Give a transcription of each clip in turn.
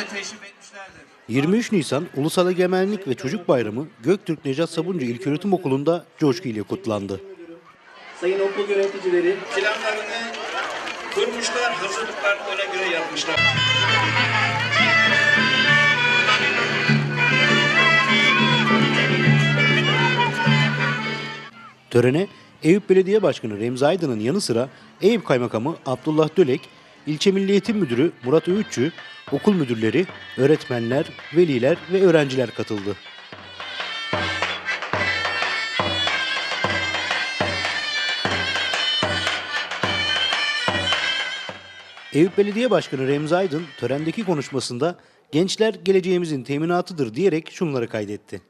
bize teşrif etmişlerdir. 23 Nisan Ulusal Egemenlik ve Çocuk Bayramı Göktürk Necat Sabuncu İlköğretim Okulu'nda coşkuyla kutlandı. Sayın okul yöneticileri, Planlarını kurmuşlar, hazırlıklarını ona göre yapmışlar. Törene Eyüp Belediye Başkanı Remzi Aydın'ın yanı sıra Eyüp Kaymakamı Abdullah Dölek, İlçe Milli Eğitim Müdürü Murat Öğütçü, okul müdürleri, öğretmenler, veliler ve öğrenciler katıldı. Eyüp Belediye Başkanı Remzi Aydın törendeki konuşmasında gençler geleceğimizin teminatıdır diyerek şunları kaydetti.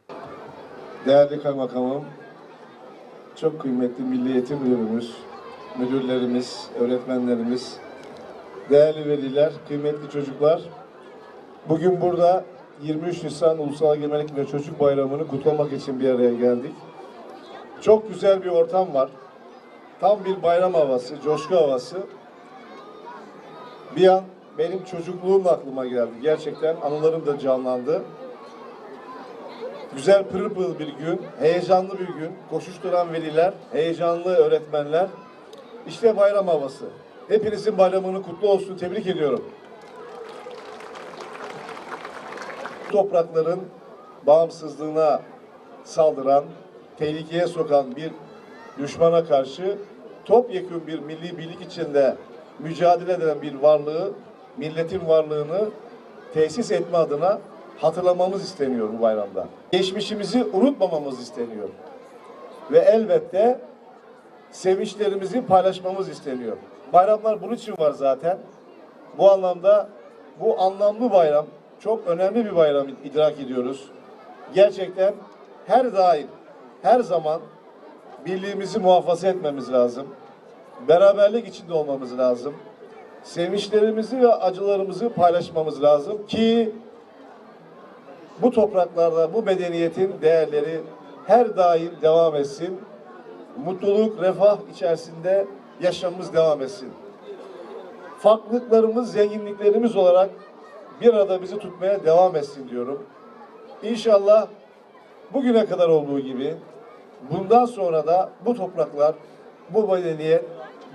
Değerli kaymakamım, çok kıymetli Milli Eğitim Müdürümüz, müdürlerimiz, öğretmenlerimiz, değerli veliler, kıymetli çocuklar. Bugün burada 23 Nisan Ulusal Egemenlik ve Çocuk Bayramı'nı kutlamak için bir araya geldik. Çok güzel bir ortam var. Tam bir bayram havası, coşku havası. Bir an benim çocukluğum aklıma geldi. Gerçekten anılarım da canlandı. Güzel pırıl pırıl bir gün, heyecanlı bir gün, koşuşturan veliler, heyecanlı öğretmenler. İşte bayram havası. Hepinizin bayramını kutlu olsun, tebrik ediyorum. Toprakların bağımsızlığına saldıran, tehlikeye sokan bir düşmana karşı topyekun bir milli birlik içinde mücadele eden bir varlığı, milletin varlığını tesis etme adına hatırlamamız isteniyor bu bayramda. Geçmişimizi unutmamamız isteniyor. Ve elbette sevinçlerimizi paylaşmamız isteniyor. Bayramlar bunun için var zaten. Bu anlamda bu anlamlı bayram çok önemli bir bayram idrak ediyoruz. Gerçekten her daim, her zaman birliğimizi muhafaza etmemiz lazım. Beraberlik içinde olmamız lazım. Sevinçlerimizi ve acılarımızı paylaşmamız lazım ki bu topraklarda bu medeniyetin değerleri her daim devam etsin. Mutluluk, refah içerisinde yaşamımız devam etsin. Farklılıklarımız, zenginliklerimiz olarak bir arada bizi tutmaya devam etsin diyorum. İnşallah bugüne kadar olduğu gibi bundan sonra da bu topraklar, bu medeniyet,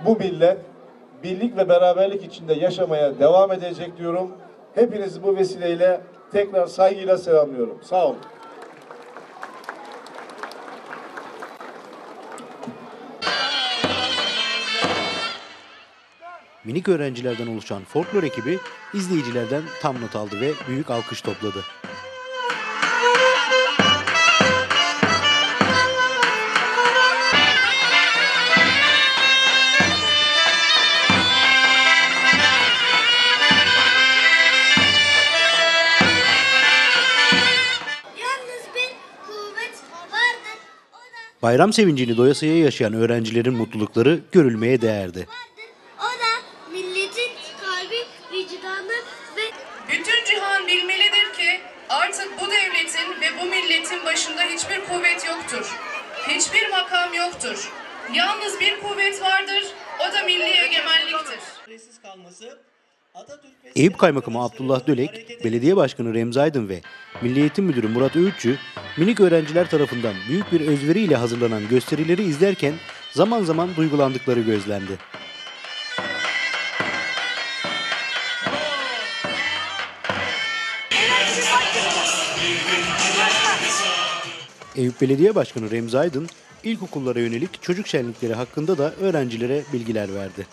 bu millet birlik ve beraberlik içinde yaşamaya devam edecek diyorum. Hepinizi bu vesileyle tekrar saygıyla selamlıyorum. Sağ olun. Minik öğrencilerden oluşan folklor ekibi izleyicilerden tam not aldı ve büyük alkış topladı. Bayram sevincini doyasıya yaşayan öğrencilerin mutlulukları görülmeye değerdi. vardır. O da milletin kalbi, vicdanı ve Bütün cihan bilmelidir ki artık bu devletin ve bu milletin başında hiçbir kuvvet yoktur. Hiçbir makam yoktur. Yalnız bir kuvvet vardır, o da milli egemenliktir. Eyüp Kaymakamı Abdullah Dölek, Belediye Başkanı Remzi Aydın ve Milli Eğitim Müdürü Murat Öğütçü, minik öğrenciler tarafından büyük bir özveriyle hazırlanan gösterileri izlerken zaman zaman duygulandıkları gözlendi. Eyüp Belediye Başkanı Remzi Aydın, ilkokullara yönelik çocuk şenlikleri hakkında da öğrencilere bilgiler verdi.